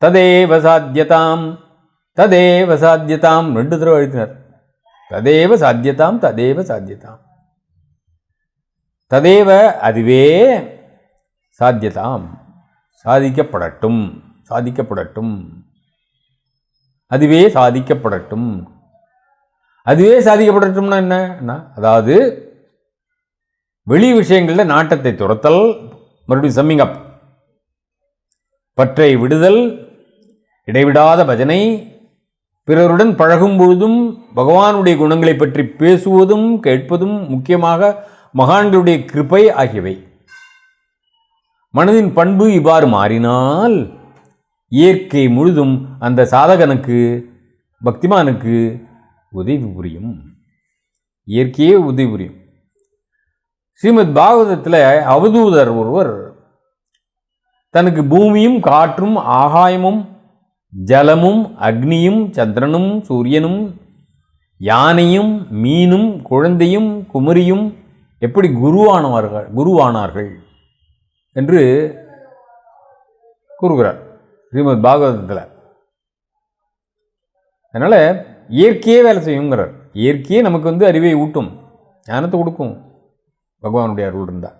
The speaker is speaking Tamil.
ததேவ சாத்தியதாம். ததேவ சாத்தியதாம். ரெண்டு தடவை அழுத்தினார். ததேவ சாத்தியதாம் ததேவ சாத்தியதாம். ததேவ அதுவே சாத்தியதாம். சாதிக்கப்படட்டும் சாதிக்கப்படட்டும். அதுவே சாதிக்கப்படட்டும். அதுவே சாதிக்கப்படட்டும்னா என்ன? அதாவது வெளி விஷயங்களில் நாட்டத்தை துரத்தல் மறுபடியும் சம்மிங் அப் பற்றை விடுதல் இடைவிடாத பஜனை பிறருடன் பழகும் பொழுதும் பகவானுடைய குணங்களை பற்றி பேசுவதும் கேட்பதும் முக்கியமாக மகான்களுடைய கிருபை ஆகியவை. மனதின் பண்பு இவ்வாறு மாறினால் இயற்கை முழுதும் அந்த சாதகனுக்கு பக்திமானுக்கு உதவி புரியும். இயற்கையே உதவி புரியும். ஸ்ரீமத் பாகவதத்தில் அவதூதர் ஒருவர் தனக்கு பூமியும் காற்றும் ஆகாயமும் ஜலமும் அக்னியும் சந்திரனும் சூரியனும் யானையும் மீனும் குழந்தையும் குமரியும் எப்படி குருவானவர்கள் குருவானார்கள் என்று கூறுகிறார் ஸ்ரீமத் பாகவதத்தில். அதனால் இயற்கையே வேலை செய்யுங்கிறார். இயற்கையே நமக்கு வந்து அறிவை ஊட்டும் ஞானத்தை கொடுக்கும். பகவானுடைய அருள் இருந்தால்